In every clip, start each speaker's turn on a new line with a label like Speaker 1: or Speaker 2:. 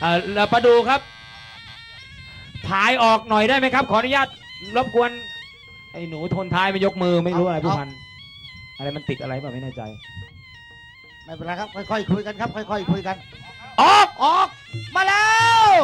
Speaker 1: เอ่อเรามาดูครับพายออกหน่อยได้ไหมครับ ขออนุญาตรบกวนไอ้หนูทนท้ายมายกมือไม่รู้อะไรพี่พันธุ์อะไรมันติดอะไรเปล่าไม่แน่ใจ
Speaker 2: ไม่เป็นไรครับ ค่อยๆคุยกันครับ ค่อยๆคุยกัน
Speaker 1: ออก
Speaker 2: ออกมาแล้ว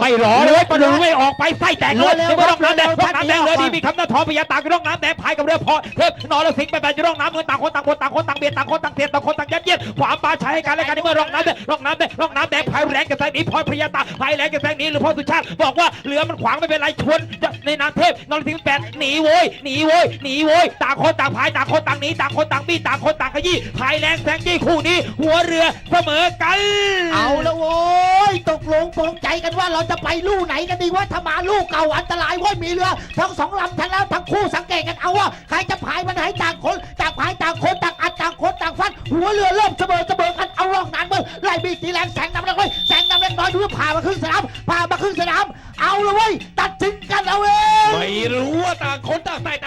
Speaker 1: ไม่รอเลยประดูไม่ออกไปไส้แตกเลย
Speaker 2: เร็วๆ
Speaker 1: ในเมื่อร่องน้ำแดง
Speaker 2: เร็วๆ
Speaker 1: ร่องน้ำแดงเลย
Speaker 2: ท่าน
Speaker 1: ดี
Speaker 2: เดียว
Speaker 1: มีคำนาทองพญาตากร่องน้ำแดงพายกับเรือพอเทพนรสิงห์ไปไปจะร่องน้ำเงินต่างคนต่างคนต่างคนต่างเบียดต่างคนต่างเสียดต่างคนต่างยัดเยียดความปลาใช้ให้กันและกันในเมื่อร่องน้ำแดงร่องน้ำแดงร่องน้ำแดงพายแรงกับแสงนี้พรพญาตาพายแรงกับแสงนี้หรือพ่อสุชาติบอกว่าเรือมันขวางไม่เป็นไรชนในน้ำเทพนรสิงห์แปดหนีโวยหนีโวยหนีโวยต่างคนต่างพายต่างคนต่างหนีต่างคนต่างบี้ต่างคนต่างขยี้พายแรงแสงยี่คู่นี้ หัวเรือเสมอกัน
Speaker 2: เอาแล้วโว้ ยตกลงปรงใจกันว่าเราจะไปลู่ไหนกันดีว่าถ้ามาลู่เก่าอันตรายว้ยมีเรือทั้งสองลำทั้งแล้วทั้งคู่สังเกตกันเอาว่าใครจะพายมันให้ต่างคนต่างพายต่างคนต่างอัดต่างคนต่างฟันหัวเรือเริ่มเสมอเสมอกันเอาร่องนานเมื่อไล่บีตีแรงแสงนำแรงไว้ยแสงนำแรงน้อยดูว่าพามาครึ่งสนามพามาครึ่งสนามเอาเลยเว้ยตัดสินกันเอาเอง
Speaker 3: ไม่รู้ว่าต่างคนต่างใต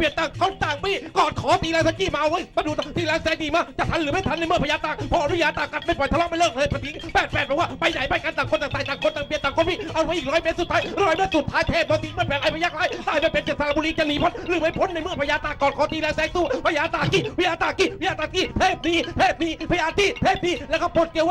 Speaker 3: เปลี่ยนต่างคนต่างบี้กอดขอตีแรงสักกี้มาเอาเว้ยมาดูตีแรงแซดีมาจะทันหรือไม่ทันในเมื่อพญาตากพออนุญาตากัดไม่ปล่อยทะเลาะไม่เลิกเลยปะทิ้งแปดแปดบอกว่าไปไหนไปกันต่างคนต่างใส่ต่างคนต่างเปลี่ยนต่างคนบี้เอาไว้อีกร้อยเมตรสุดท้ายร้อยเมตรสุดท้ายเทพโดนทิ้งไม่แปลงไอ้พยักร้ายตายไปเป็นเจษฎาบุรีจะหนีพ้นหรือไม่พ้นในเมื่อพญาตากอดขอตีแรงแซงสู้พญาตากี้พญาตากี้พญาตากี้เทพนี้เทพนี้พญาตีเทพนี้แล้วก็ปลดเกลียวว่า